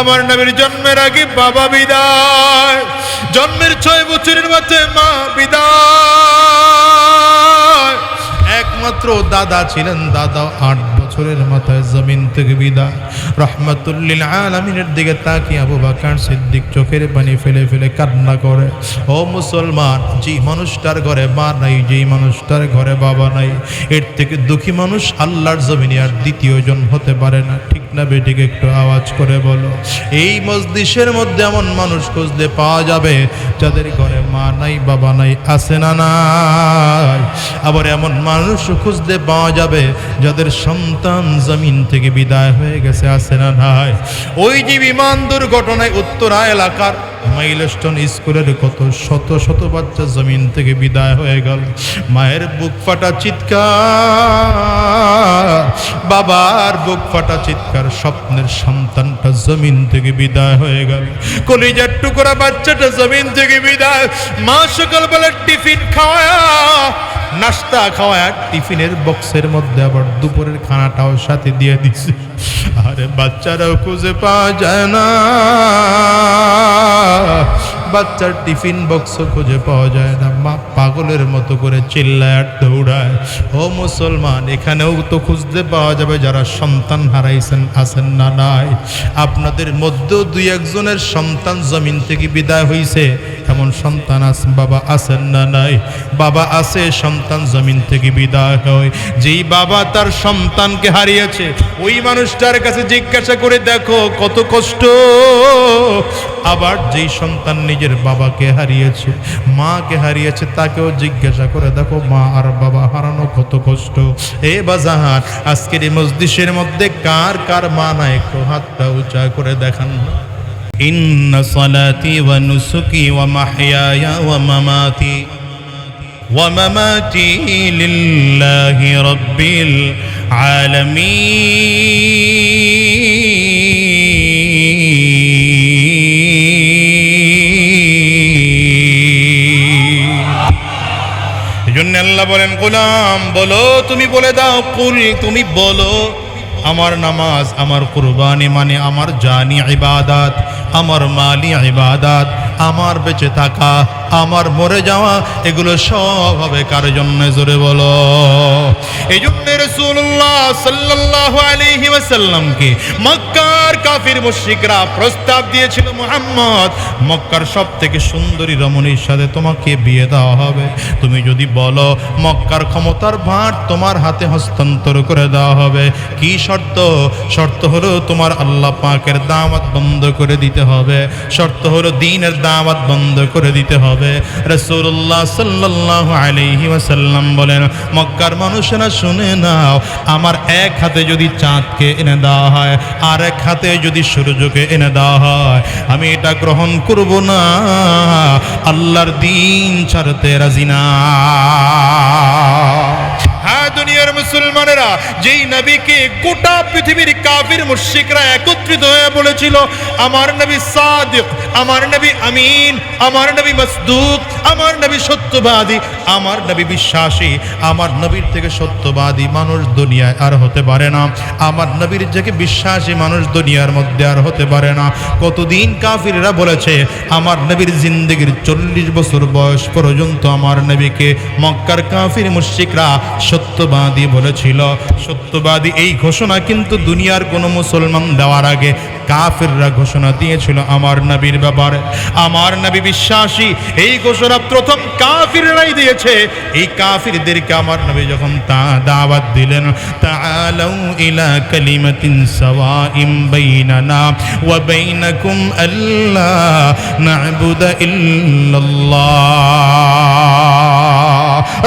আমার নবীর জন্মের আগে বাবা বিদায়। জন্মের ছয় বছরের মাঝে মা বিদায়। একমাত্র দাদা ছিলেন দাদা, আট বছরের মাথায় জমিন থেকে বিদায়। রহমতুল্লিল আলমিনের দিকে তাকিয়ে আবু বাকার সিদ্দিক চোখের পানি ফেলে ফেলে কান্না করে, ও মুসলমান যে মানুষটার ঘরে মা নাই, যেই মানুষটার ঘরে বাবা নাই, এর থেকে দুঃখী মানুষ আল্লাহর জমিনে আর দ্বিতীয় জন হতে পারে না। ঠিক না বেটিকে একটু আওয়াজ করে বলো, এই মসজিষের মধ্যে এমন মানুষ খুঁজতে পাওয়া যাবে যাদের ঘরে মা নাই, বাবা নাই, আছে না নাই? আবার এমন মানুষ খুঁজতে পাওয়া যাবে যাদের সন্তান জমিন থেকে বিদায় হয়ে গেছে, আছে না নাই ওই যে বিমান দুর্ঘটনায় উত্তরা এলাকার মাইলস্টোন স্কুলের কত শত শত বাচ্চা জমিন থেকে বিদায় হয়ে গেল। মায়ের বুক ফাটা চিৎকার, বাবার বুক ফাটা চিৎকার, স্বপ্নের সন্তানটা জমিন থেকে বিদায় হয়ে গেল। কলিজার টুকরা বাচ্চাটা জমিন থেকে বিদায়, মা সকালবেলা টিফিন খাওয়া, নাস্তা খাওয়া, টিফিনের বক্সের মধ্যে আবার দুপুরের খানাটাও সাথে দিয়ে দিছে। আরে বাচ্চারাও খুঁজে পাওয়া যায় না। বাচ্চার টিফিন বক্স খুঁজে পাওয়া যায় না। মা পাগলের মতো করে চিল্লায় আর দৌড়ায়। ও মুসলমান, এখানেও তো খুঁজতে পাওয়া যাবে যারা সন্তান হারাইছেন, আছেন না নাই। আপনাদের মধ্যেও দুই একজনের সন্তান জমিন থেকে বিদায় হয়েছে এমন সন্তান আস, বাবা আছেন না নাই? বাবা আছে, সন্তান জমিন থেকে বিদায় হয়। যেই বাবা তার সন্তানকে হারিয়েছে, ওই মানুষটার কাছে জিজ্ঞাসা করে দেখো কত কষ্ট আবার যেই সন্তান নিজের বাবাকে হারিয়েছে মাকে হারিয়েছে তাকেও জিজ্ঞাসা করে দেখো মা আর বাবা হারানো কত কষ্ট এ বাজাহার আজকের এই মসজিষের মধ্যে কার কার মা না একটু হাতটা উঁচা করে দেখান না إن صلاتي ونسكي ومحياي ومماتي ومماتي لله رب العالمين এজন্য আল্লাহ বলেন, গোলাম, বলো, তুমি বলে দাও, কুল, তুমি বলো, আমার নামাজ আমার কুরবানি মানে আমার জানি ইবাদাত, আমার মালি ইবাদাত, আমার বেঁচে থাকা, আমার মরে যাওয়া, এগুলো সব হবে কার জন্য? জোরে বলো। এই জন্য রসুল্লাহ সাল্লাহ আলহি ওয়াসাল্লামকে মক্কার কাফির মুশরিকরা প্রস্তাব দিয়েছিল, মোহাম্মদ, মক্কার সব থেকে সুন্দরী রমণীর সাথে তোমাকে বিয়ে দেওয়া হবে। তুমি যদি বলো, মক্কার ক্ষমতার তোমার হাতে হস্তান্তর করে দেওয়া হবে। কি শর্ত? শর্ত হলো তোমার আল্লাহ পাকের দাওয়াত বন্ধ করে দিতে হবে। শর্ত হলো দিনের দাওয়াত বন্ধ করে দিতে হবে। রসুল্লাহ সাল্লাহ ওয়াসাল্লাম বলেন, মক্কার মানুষেরা শুনে নাও, আমার এক হাতে যদি চাঁদকে এনে দেওয়া হয় আর এক হাতে যদি সূর্যকে এনে দেওয়া হয়, আমি এটা গ্রহণ করব না। আল্লাহর দিন ছাড়তে রাজি না। মুসলমানেরা, যেই নবীকে গোটা পৃথিবীর কাফির মুশরিকরা একত্রিত হয়ে বলেছিল, আমার নবী সাদিক, আমার নবী আমিন, আমার নবী মসদুক আমার নবী সত্যবাদী, আমার নবী বিশ্বাসী, আমার নবীর থেকে সত্যবাদী মানুষ দুনিয়ায় আর হতে পারে না। আমার নবীর থেকে বিশ্বাসী মানুষ দুনিয়ার মধ্যে আর হতে পারে না। কতদিন কাফিররা বলেছে, আমার নবীর জিন্দগির চল্লিশ বছর বয়স পর্যন্ত আমার নবীকে মক্কার কাফির মুশরিকরা সত্যবাদী বলেছিল। সত্যবাদী এই ঘোষণা কিন্তু দুনিয়ার কোনো মুসলমান দেওয়ার আগে কাফিররা ঘোষণা দিয়েছিল, আমার নবীর ব্যাপারে, আমার নবী বিশ্বাসী, এই ঘোষণা প্রথম কাফিররাই দিয়েছে। এই কাফিরদেরকে আমার নবী যখন তা দাওয়াত দিলেন, তাআলাউ ইলা কালিমাতিন সাওয়াইম বাইনানা ওয়া বাইনাকুম আল্লা না'বুদা ইল্লাল্লাহ।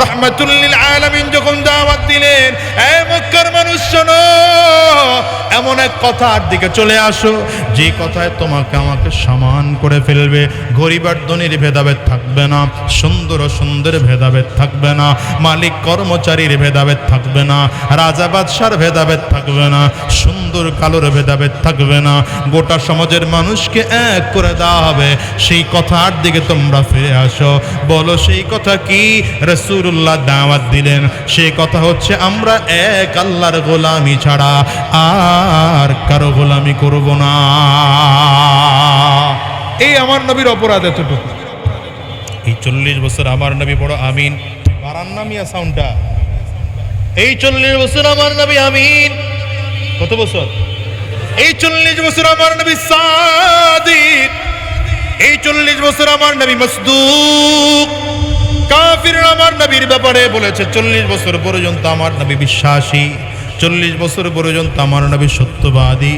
রহমাতুল্লিল আলামিন যখন দাওয়াত দিলেন, এ মক্কার মানুষ, শোনো, এমন এক কথার দিকে চলে আসো, যে কথায় তোমাকে আমাকে সমান করে ফেলবে। গরিব আর ধনীর ভেদাভেদ থাকবে না, সুন্দর সুন্দর ভেদাভেদ থাকবে না, মালিক কর্মচারীর ভেদাভেদ থাকবে না, রাজা বাদশার ভেদাভেদ থাকবে না, সুন্দর কালোর ভেদাভেদ থাকবে না। গোটা সমাজের মানুষকে এক করে দেওয়া হবে। সেই কথার দিকে তোমরা ফিরে আসো। বলো, সেই কথা কি? রসুল্লাহ দাওয়াত দিলেন। সে কথা হচ্ছে আমরা এক আল্লাহর গোলামি ছাড়া আর কারও গোলামি করব না। এই আমার নবীর অপরাধ এতটুকু। এই চল্লিশ বছর আমার নবী বড় আমিন। বারান নামিয়া সাউন্ডটা এই চল্লিশ বছর আমার নবী আমিন। কত বছর? এই চল্লিশ বছর আমার নবী সাদিক। এই চল্লিশ বছর আমার নবী মসদুক। কাফির আমার নবীর ব্যাপারে বলেছে চল্লিশ বছর পর্যন্ত আমার নবী বিশ্বাসী। চল্লিশ বছর পর্যন্ত আমার নবী সত্যবাদী।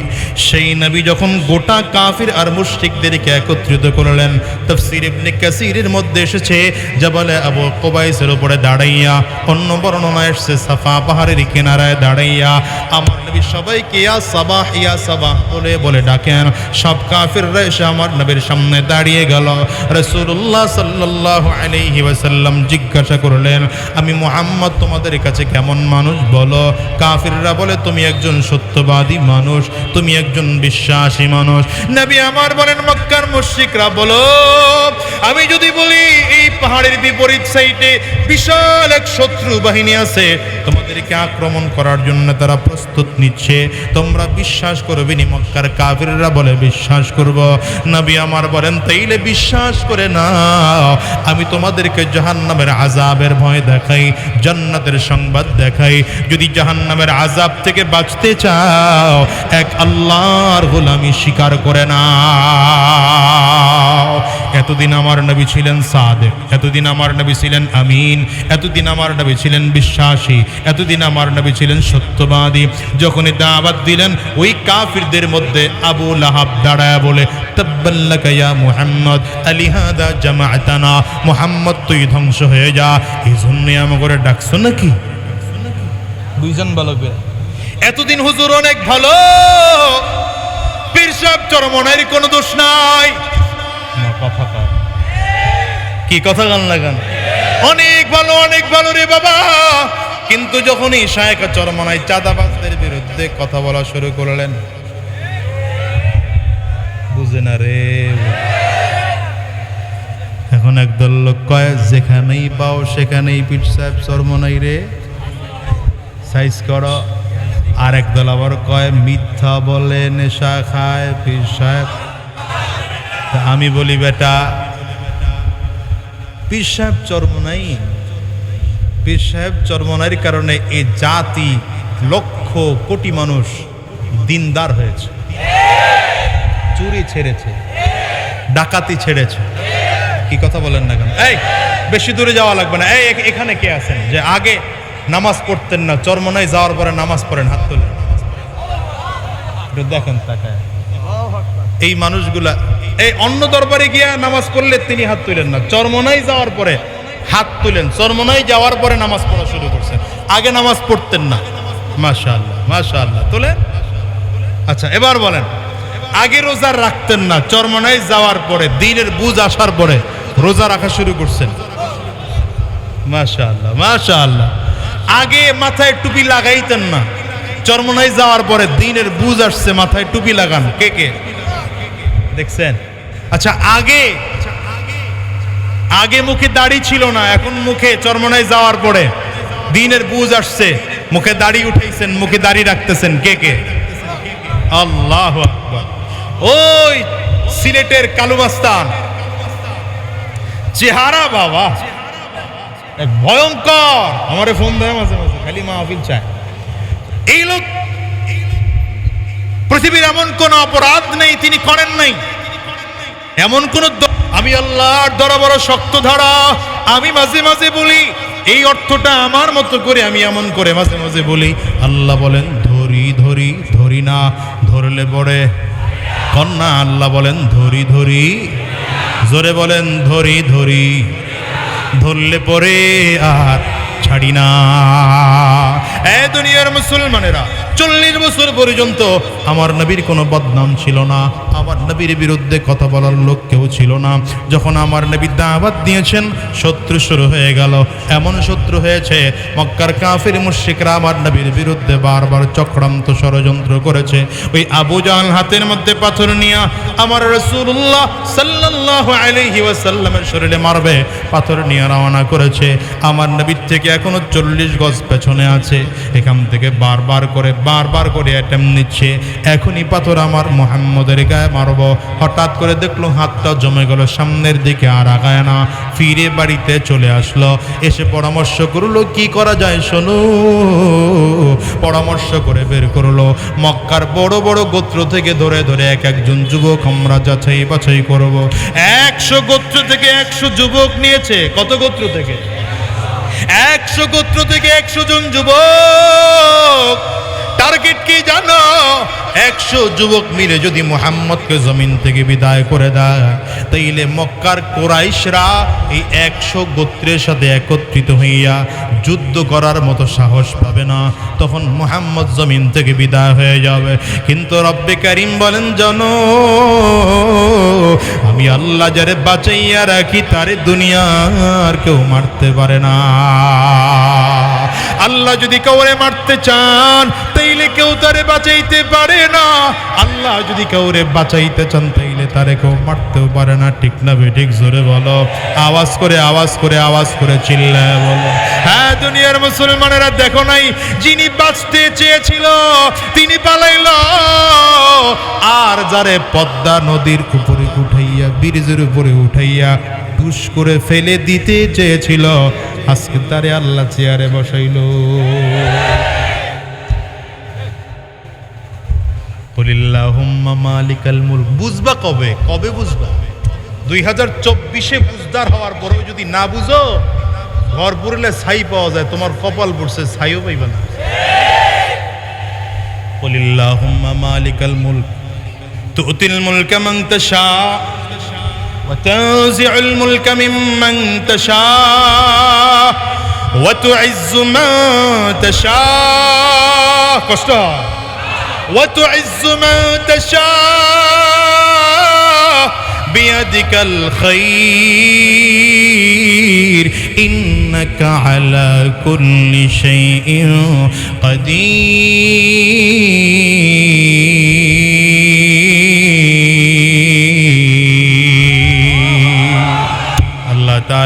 সেই নবী যখন গোটা কাফির আর মুশরিকদেরকে একত্রিত করলেন, তফসির ইবনে কাসিরের মধ্যে এসেছে, জাবালে আবু কোবাইসের উপরে দাঁড়াইয়া, অন্য বর্ণনা এসেছে, সাফা পাহাড়ের কিনারায় দাঁড়াইয়া, আমার নবী সবাইকে ইয়া সাবাহ ইয়া সাবাহ বলে বলে ডাকেন। সব কাফিররা এসে আমার নবীর সামনে দাঁড়িয়ে গেল। রসুল্লাহ সাল্লাল্লাহু আলাইহি ওয়াসাল্লাম জিজ্ঞাসা করলেন, আমি মোহাম্মদ তোমাদের কাছে কেমন মানুষ বলো? কাফিররা বলে, তুমি একজন সত্যবাদী মানুষ, তুমি একজন বিশ্বাসী মানুষ। নবী আমার বলেন, মক্কার মুশরিকরা বলো, আমি যদি বলি, এই পাহাড়ের বিপরীত সাইডে বিশাল এক শত্রু বাহিনী আছে, তোমাদেরকে আক্রমণ করার জন্য তারা প্রস্তুত নিচ্ছে। তোমরা বিশ্বাস করবে নি মক্কার কাফিররা বলে, বিশ্বাস করব। নবী আমার বলেন, তাইলে বিশ্বাস করে না আমি তোমাদেরকে জাহান্নামের আজাবের ভয় দেখাই, জান্নাতের সংবাদ দেখাই। যদি জাহান্নামের আজাব থেকে বাঁচতে চাও, এক আল্লাহর গোলামি স্বীকার করে না এতদিন আমার নবী ছিলেন সাদেক, এতদিন আমার নবী ছিলেন আমিন, এতদিন আমার নবী ছিলেন বিশ্বাসী, এতদিন আমার নবী ছিলেন সত্যবাদী। যখনই দাওয়াত দিলেন, ওই কাফিরদের মধ্যে আবু লাহাব দাঁড়ায় বলে, তাব্বাল্লাকা ইয়া মুহাম্মদ, আলিহাদা জামাআতানা, মুহাম্মদ তুই ধ্বংস হয়ে যা। এই জন্যই আমাকে ডাকছো নাকি? দুইজন বালক এতদিন হুজুর অনেক ভালো। পীর সাহেব চরমনের কোনো দোষ নাই। কথা কি কথা গান লাগান? অনেক ভালো অনেক ভালো রে বাবা। কিন্তু যখনই শায়কা চরমনায় চাঁদাবাজদের বিরুদ্ধে কথা বলা শুরু করলেন বুঝে না রে। এখন একদল লোক কয় যেখানেই পাও সেখানেই পীর সাহেব চরমনাই রে। সাইজ করো। আর একদল আবার কয়, মিথ্যা বলে নেশা খায় পীর সাহেব। আমি বলি, বেটা, পীর সাহেব চর্মনাই পীর সাহেব চর্মনাইর কারণে এই জাতি লক্ষ কোটি মানুষ দিনদার হয়েছে। চুরি ছেড়েছে। ডাকাতি ছেড়েছে। কি কথা বলেন না কেন? এই, বেশি দূরে যাওয়া লাগবে না। এই, এখানে কে আছেন? যে আগে নামাজ পড়তেন না চরমনাই যাওয়ার পরে নামাজ পড়েন, হাত তোলেন। একটু দেখেন এই মানুষগুলা, এই অন্য দরবারে গিয়া নামাজ পড়লে তিনি হাত তুলেন না। চরমনাই যাওয়ার পরে হাত তুলেন চরমনাই যাওয়ার পরে নামাজ পড়া শুরু করছেন। আগে নামাজ পড়তেন না। মাশা আল্লাহ আল্লাহ তোলেন? আচ্ছা এবার বলেন, আগে রোজা রাখতেন না চরমনাই যাওয়ার পরে, দিনের বুঝ আসার পরে রোজা রাখা শুরু করছেন। মাশা আল্লাহ আল্লাহ আগে মাথায় টুপি লাগাইতেন না। চরমনাই যাওয়ার পরে দিনের বুঝ আসছে, মাথায় টুপি লাগান। কে কে? দেখছেন? আচ্ছা আগে আগে মুখে দাড়ি ছিল না, এখন মুখে চরমনায় যাওয়ার পরে দিনের বুঝ আসছে। মুখে দাড়ি উঠেছেন মুখে দাড়ি রাখতেছেন। কে কে? আল্লাহ ওই সিলেটের কালুবাস্তান। চেহারা বাবা। এক ভয়ঙ্কর। আমারে ফোন দেয় মাঝে মাঝে, খালি মা মাহফিল চায়। এই লোক পৃথিবীর এমন কোন অপরাধ নেই, তিনি করেন নাই। এমন কোন আমি আল্লাহর দরা বড় শক্ত ধারা, আমি মাঝে মাঝে বলি, এই অর্থটা আমার মতো করে আমি এমন করে মাঝে মাঝে বলি, আল্লাহ বলেন, ধরি ধরি ধরি না, ধরলে পড়ে কন্যা, আল্লাহ বলেন, ধরি ধরি, জোরে বলেন, ধরি ধরি। ধরলে পরে আর ছাড়ি না। এ দুনিয়ার মুসলমানেরা চল্লিশ বছর পর্যন্ত আমার নবীর কোনো বদনাম ছিল না। আমার নবীর বিরুদ্ধে কথা বলার লোক কেউ ছিল না। যখন আমার নবী দাওয়াত দিয়েছেন, শত্রু শুরু হয়ে গেল। এমন শত্রু হয়েছে, মক্কার কাফির মুশরিকরা আমার নবীর বিরুদ্ধে বারবার চক্রান্ত ষড়যন্ত্র করেছে। ওই আবু জাহাল হাতের মধ্যে পাথর নিয়ে আমার রসুল্লাহ সাল্লাল্লাহু আলাইহি ওয়াসাল্লামের শরীরে মারবে, পাথর নিয়ে রওনা করেছে। আমার নবীর থেকে এখনও চল্লিশ গজ পেছনে আছে। এখান থেকে বারবার করে বারবার করে অ্যাটেম নিচ্ছে। এখনই পাথর আমার মোহাম্মদের গায়ে মারব। হঠাৎ করে দেখল হাতটা জমে গেল, সামনের দিকে আর আগায় না। ফিরে বাড়িতে চলে আসলো। এসে পরামর্শ করল, কি করা যায় শোনো? পরামর্শ করে বের করল। মক্কার বড় বড় গোত্র থেকে ধরে ধরে এক একজন যুবক আমরা যাচাই বাছাই করব। একশো গোত্র থেকে একশো যুবক নিয়েছে। কত গোত্র থেকে? একশো গোত্র থেকে একশো জন যুবক। টার্গেট কি জানো? একশো যুবক মিলে যদি মোহাম্মদকে জমিন থেকে বিদায় করে দেয়, তাইলে মক্কার কোরাইশরা এই একশো গোত্রের সাথে একত্রিত হইয়া যুদ্ধ করার মতো সাহস পাবে না। তখন মোহাম্মদ জমিন থেকে বিদায় হয়ে যাবে। কিন্তু রব্বে করিম বলেন, জানো, আমি আল্লাহ যারে বাঁচাইয়া রাখি, তারে দুনিয়ার কেউ মারতে পারে না। আল্লাহ যদি কাউরে মারতে চান, তাইলে কেউ তারে বাঁচাইতে পারে না। আল্লাহ যদি কাউরে বাঁচাইতে চান, তাইলে তারে কেউ মারতেও পারে না। ঠিক না বেঠিক জোরে বলো। আওয়াজ করে আওয়াজ করে আওয়াজ করে চিল্লায় বলো। হ্যাঁ দুনিয়ার মুসলমানেরা দেখো নাই, যিনি বাঁচতে চেয়েছিল, তিনি পালাইল। আর যারে পদ্মা নদীর উপরে উঠাইয়া, ব্রিজের উপরে উঠাইয়া, দুষ করে ফেলে দিতে চেয়েছিল আজকে তারে আল্লাহ চেয়ারে বসাইল। মালিকাল মুলক। বুঝবা কবে? কবে বুঝবা? দুই হাজার চব্বিশে বুঝদার হওয়ার পরেও যদি না বুঝো, ঘর পুরলে ছাই পাওয়া যায়, তোমার কপাল পড়ছে, ছাইও পাইবা না। মালিকাল মুলক। তুতিল মুলকা মান তাশা। وتنزع الملك ممن تشاء وتعز من تشاء কষ্ট হয়। وتعز من تشاء بيدك الخير إنك على كل شيء قدير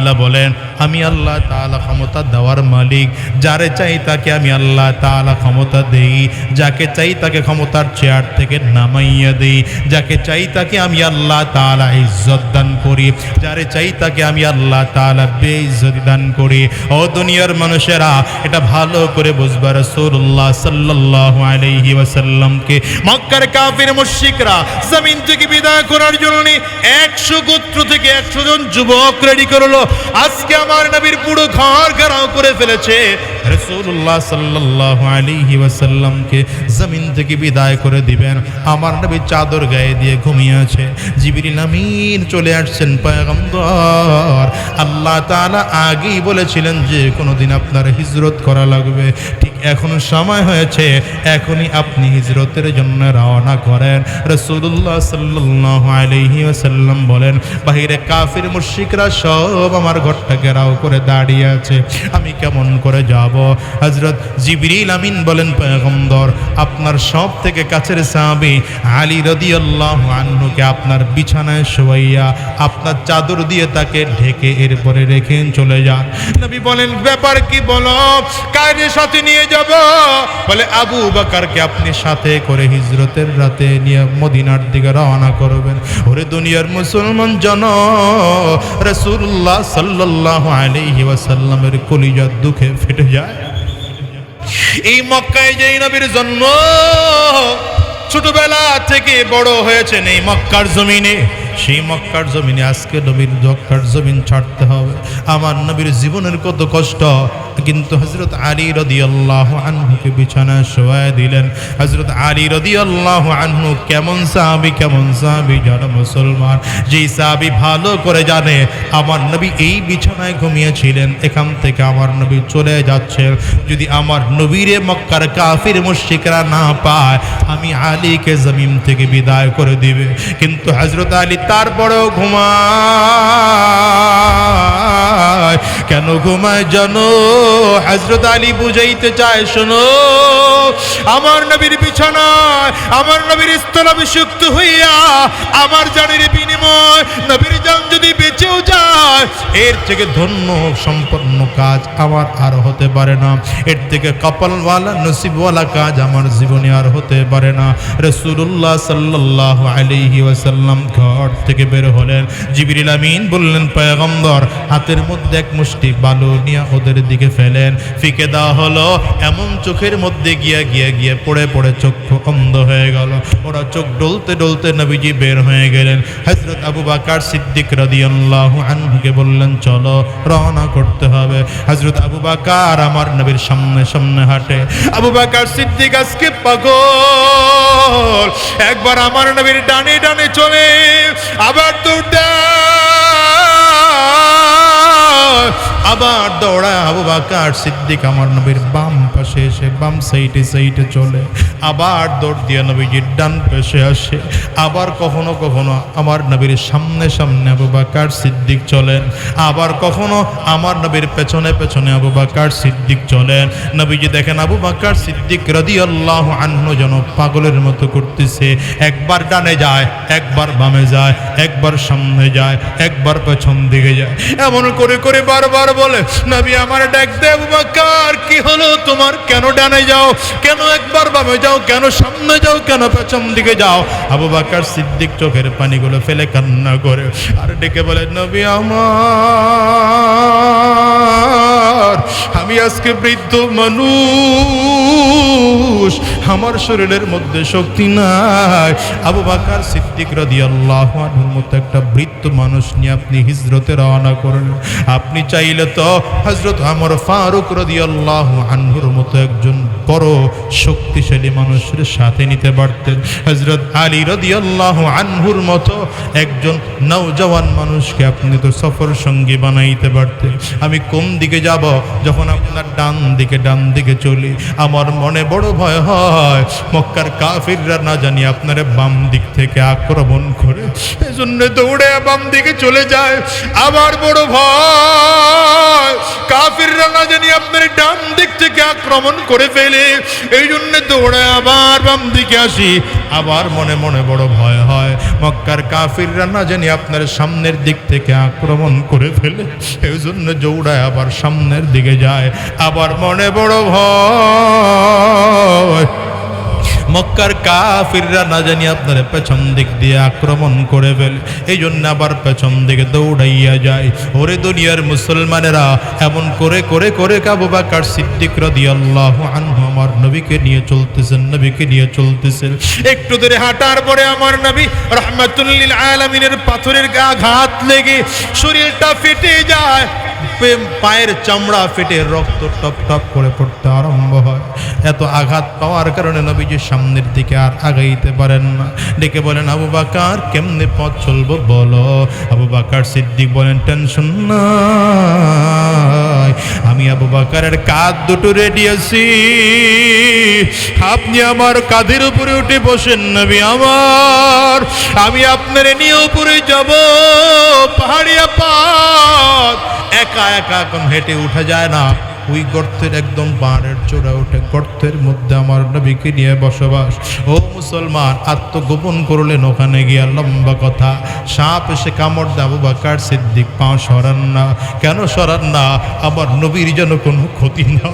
তাআলা বলেন আমি আল্লাহ তাআলা ক্ষমতা দেওয়ার মালিক, যারে চাই তাকে আমি আল্লাহ তাআলা ক্ষমতা দেই, যাকে চাই তাকে ক্ষমতার চেয়ার থেকে নামাইয়া দেই, যাকে চাই তাকে আমি আল্লাহ তাআলা ইজ্জত দান করি, যারে চাই তাকে আমি আল্লাহ তাআলা বেইজ্জতি দান করি। ও দুনিয়ার মানুষেরা, এটা ভালো করে বুঝবা রাসূলুল্লাহ সাল্লাল্লাহু আলাইহি ওয়াসাল্লামকে। মক্কার কাফির মুশরিকরা জমিন থেকে বিদায় করার জন্য একশো গোত্র থেকে একশো জন যুবক রেডি করল। আজকে আমার নবীর পুরো ঘর ঘেরাও করে ফেলেছে। রসুল্লাহ সাল্লাল্লাহু আলাইহি ওয়াসাল্লামকে জমিন থেকে বিদায় করে দিবেন। আমার নবী চাদর গায়ে দিয়ে ঘুমিয়ে আছে। জিবরিল আমিন চলে আসছেন পয়গম্বর। আল্লাহ তাআলা আগেই বলেছিলেন যে, কোনোদিন আপনার হিজরত করা লাগবে। ঠিক এখন সময় হয়েছে। এখনই আপনি হিজরতের জন্য রওনা করেন। রসুল্লাহ সাল্লাল্লাহু আলাইহি ওয়াসাল্লাম বলেন, বাহিরে কাফির, মুশরিকরা সব আমার ঘরটা ঘেরাও করে দাঁড়িয়ে আছে। আমি কেমন করে যাব? হজরত জিবরিল আমিন বলেন, পয়গম্বর, আপনার সব থেকে কাছের সাহাবী আলী রাদিয়াল্লাহু আনহুকে আপনার বিছানায় শোয়াইয়া আপনার চাদর দিয়ে তাকে ঢেকে এরপরে রেখে চলে যান। নবী বলেন, ব্যাপার কি বলো? কায়ের সাথে নিয়ে যাব? বলে, আবু বাকারকে আপনি সাথে করে হিজরতের রাতে নিয়ে মদিনার দিকে রওনা করবেন। ওরে দুনিয়ার মুসলমান জন রসুল্লাহ সাল্লাল্লাহু আলাইহি ওয়াসাল্লামের কলিজা দুঃখে ফেটে যায়। এই মক্কায় যে নবীর জন্ম ছোটবেলা থেকে বড় হয়েছেন এই মক্কার জমিনে। সেই মক্কার জমিনে আজকে নবীর মক্কার জমিন ছাড়তে হবে। আমার নবীর জীবনের কত কষ্ট। কিন্তু হজরত আলী রদি আল্লাহ আনহুকে বিছানায় শোয়ায় দিলেন। হজরত আলী রদি আল্লাহ আনহু কেমন সাহাবি কেমন সাহাবি যারা মুসলমান। যেই সাহাবি ভালো করে জানে, আমার নবী এই বিছানায় ঘুমিয়েছিলেন, এখান থেকে আমার নবী চলে যাচ্ছে যদি আমার নবীরে মক্কার কাফির মুশরিকরা না পায়, আমি আলীকে জমিন থেকে বিদায় করে দিবে। কিন্তু হজরত আলী তারপরেও ঘুমায়। কেন ঘুমায় জানো? হজরত আলী বুঝাইতে চায়, শোনো। আমার নবীর বিছানায়, আমার নবীর স্থলাভিষিক্ত হইয়া আমার জানের বিনিময় নবীর জান এর থেকে ধন্য সম্পন্ন কাজ আমার আর হতে পারে না। এর থেকে কপালওয়ালা, নসিবওয়ালা কাজ আমার জীবনে আর হতে পারে না। রসুল্লাহ সাল্লাহ আলিহি ওয়াসাল্লাম ঘর থেকে বের হলেন। জিবিরিল আমিন বললেন, পয়গম্বর, হাতের মধ্যে এক মুষ্টি বালু নিয়ে ওদের দিকে ফেলেন। ফিকে দেওয়া হলো, এমন চোখের মধ্যে গিয়া গিয়া গিয়ে পড়ে পড়ে চক্ষু অন্ধ হয়ে গেল। ওরা চোখ ডলতে ডলতে নবীজি বের হয়ে গেলেন। হজরত আবু বাকার সিদ্দিক রাদিয়াল্লাহু আনহুকে বললেন, চলো, রওনা করতে হবে। হজরত আবু বাকার আমার নবীর সামনে সামনে হাঁটে। আবু বাকার সিদ্দিক আজকে পাগল। একবার আমার নবীর ডানে ডানে চলে, আবার দুটা। আবার দৌড়া আবু বাকার সিদ্দিক আমার নবীর বাম পাশে এসে বাম সাইডে সাইডে চলে। আবার দৌড় দিয়ে নবীজির ডান পাশে আসে। আবার কখনো কখনো আমার নবীর সামনে সামনে আবু বাকার সিদ্দিক চলেন। আবার কখনো আমার নবীর পেছনে পেছনে আবু বাকার সিদ্দিক চলেন। নবীজি দেখেন আবু বাকার সিদ্দিক রদি আল্লাহ আন্ন যেন পাগলের মতো করতেছে। একবার ডানে যায়, একবার বামে যায়, একবার সামনে যায়, একবার পেছন দিকে যায়। এমন করে করে বারবার বলে, নবী আমার ডাক দে আবু বাকার। কি হলো? তোমার কেন ডানে যাও? কেন একবার বামে যাও? কেন সামনে যাও? কেন পেছন দিকে যাও? আবু বাকার সিদ্দিক চোখের পানিগুলো ফেলে কান্না করে আর ডেকে বলে, নবী আমার, আমি আজকে বৃদ্ধ মানুষ। আমার শরীরের মধ্যে শক্তি নাই। আবু বাকার সিদ্দিক রাদি আল্লাহ মতো একটা বৃদ্ধ মানুষ নিয়ে আপনি হিজরতে রওনা করেন আপনি চাইলে তো হজরত আমার ফারুক রদি আল্লাহ আনহুর মতো একজন বড় শক্তিশালী মানুষের সাথে নিতে পারতেন। হজরত আলী রদি আল্লাহ আনহুর মতো একজন নৌজওয়ান মানুষকে আপনি তো সফর সঙ্গী বানাইতে পারতেন। আমি কোন দিকে যাব? যখন আপনার ডান দিকে ডান দিকে চলি, আমার মনে বড় ভয় হয়। মক্কার কাফিররা না জানি আপনার বাম দিক থেকে আক্রমণ করে, এজন্য দৌড়ে বাম দিকে চলে যায়। আবার বড় ভয়। কাফিররা না জানি আপনার ডান দিক থেকে আক্রমণ করে ফেলে। এই জন্য দৌড়ে আবার বাম দিকে আসি। আবার মনে মনে বড় ভয় হয়। মক্কার কাফিররা না জানি আপনার সামনের দিক থেকে আক্রমণ করে ফেলে। এই জন্য দৌড়ায় আবার সামনের দিকে যায়। আবার মনে বড় ভয় মক্কার কাফিররা না জানি আপনার পেছন দিক দিয়ে আক্রমণ করে ফেলে এই জন্য আবার পেছন দিকে দৌড়াইয়া যায়। ওরে দুনিয়ার মুসলমানেরা, এমন করে করে করে কাবু বাকার সিদ্দিক রাদিয়াল্লাহু আনহু আমার নবীকে নিয়ে চলতেছেন, নবীকে নিয়ে চলতেছেন। একটু দূরে হাঁটার পরে আমার নবী রহমাতুল্লিল আলামিনের পাথরের গা ঘাত লেগে শরীরটা ফেটে যায়। পায়ের চামড়া ফেটে রক্ত টপ টপ করে পড়তে আরম্ভ হয়। এত আঘাত পাওয়ার কারণে নবীজির সামনের দিকে আর আগাইতে পারেন না। ডেকে বলেন, আবু বাকার, কেমনে পথ চলবো বলো? আবু বাকার সিদ্দিক বলেন, টেনশন নাই। আমি আবু বাকারের কাঁধ দুটো রেডি আছি। আপনি আমার কাঁধের উপরে উঠে বসেন, নবী আমার। আমি আপনার নিয়ে উপরে যাব, পাহাড়িয়া পাত একা একা এখন হেঁটে উঠা যায় না। ওই গর্তের একদম পাহাড়ের চূড়া উঠে গর্তের মধ্যে আমার নবীকে নিয়ে বসবাস। ও মুসলমান, আত্মগোপন করলেন ওখানে গিয়া লম্বা কথা। সাপ এসে কামড় দেবো বা কার সিদ্দিক, পা সরান না। কেন সরান না? আমার নবীর যেন কোনো ক্ষতি না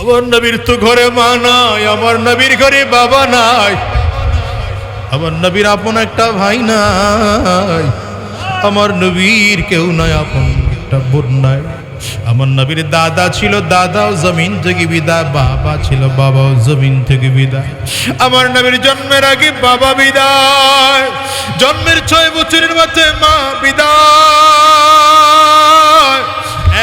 আমার নবীর তো ঘরে মা নাই, আমার নবীর ঘরে বাবা নাই। আমার নবীর আপন একটা ভাই নাই। আমার নবীর কেউ নাই, আপন একটা বোন নাই। আমার নবীর দাদা ছিল, দাদাও জমিন থেকে বিদায়, বাবা ছিল, বাবাও জমিন থেকে বিদায়। আমার নবীর জন্মের আগে বাবা বিদায়। জন্মের ছয় বছরের মাথায় মা বিদায়।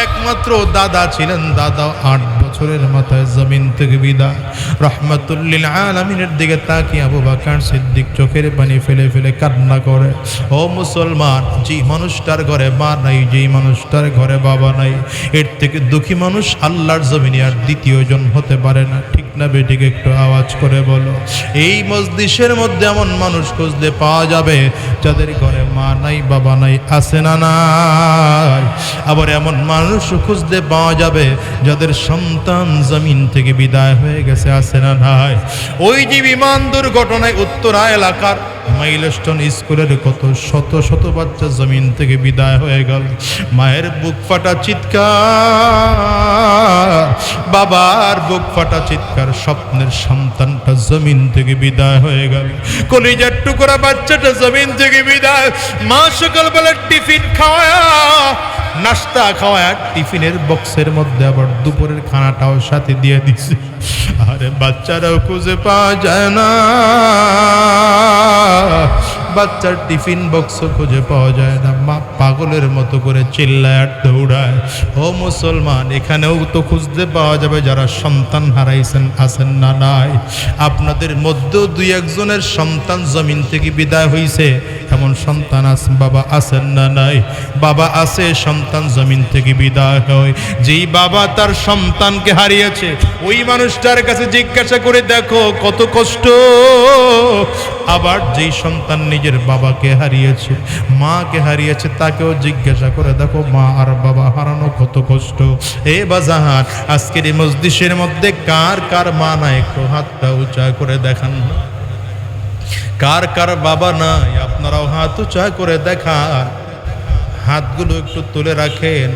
একমাত্র দাদা ছিলেন দাদা আট বছরের মাথায় জমিন থেকে বিদায়। রহমতুল্লিল আলমিনের দিকে তাকিয়ে আবু বাকার সিদ্দিক চোখের পানি ফেলে ফেলে কান্না করে, ও মুসলমান যে মানুষটার ঘরে মা নাই, যেই মানুষটার ঘরে বাবা নাই, এর থেকে দুঃখী মানুষ আল্লাহর জমিনে আর দ্বিতীয়জন হতে পারে না। ঠিক না একটু আওয়াজ করে বলো। এই মসজিষের মধ্যে এমন মানুষ খুঁজতে পাওয়া যাবে যাদের ঘরে মা নাই, বাবা নাই, আছে না নাই। আবার এমন মানুষ খুঁজতে পাওয়া যাবে যাদের সন্তান জমিন থেকে বিদায় হয়ে গেছে, আছে না নাই। ওই যে বিমান দুর্ঘটনায় উত্তরা এলাকার মাইলস্টোন স্কুলের কত শত শত বাচ্চা জমিন থেকে বিদায় হয়ে গেল। মায়ের বুক ফাটা চিৎকার, বাবার বুক ফাটা চিৎকার। স্বপ্নের সন্তানটা জমিন থেকে বিদায় হয়ে গেল। কলিজার টুকরা বাচ্চাটা জমিন থেকে বিদায়। মা সকালবেলা টিফিন খাওয়া নাস্তা খাওয়া টিফিনের বক্সের মধ্যে আবার দুপুরের খানাটাও সাথে দিয়ে দিছে। আরে বাচ্চারাও খুঁজে পাওয়া যায় না। বাচ্চার টিফিন বক্স খুঁজে পাওয়া যায় না। মা পাগলের মতো করে চিল্লায় দৌড়ায়। ও মুসলমান, এখানেও তো খুঁজতে পাওয়া যাবে যারা সন্তান হারাইছেন। আছেন না নাই? আপনাদের মধ্যেও দুই একজনের সন্তান জমিন থেকে বিদায় হইছে। এমন সন্তান আছে বাবা আছেন না নাই? বাবা আছে, সন্তান জমিন থেকে বিদায় হয়। যেই বাবা তার সন্তানকে হারিয়েছে, ওই মানুষটার কাছে জিজ্ঞাসা করে দেখো কত কষ্ট। আবার যেই সন্তান নিজের বাবাকে হারিয়েছে, মাকে হারিয়েছে, তাকেও জিজ্ঞাসা করে দেখো মা আর বাবা হারানো কত কষ্ট। এ বাজাহান আজকের এই মসজিষের মধ্যে কার কার মা না, একটু হাতটা উঁচা করে দেখান। না কার কার বাবা নাই আপনারাও হাত উঁচা করে দেখা হাতগুলো একটু তুলে রাখেন।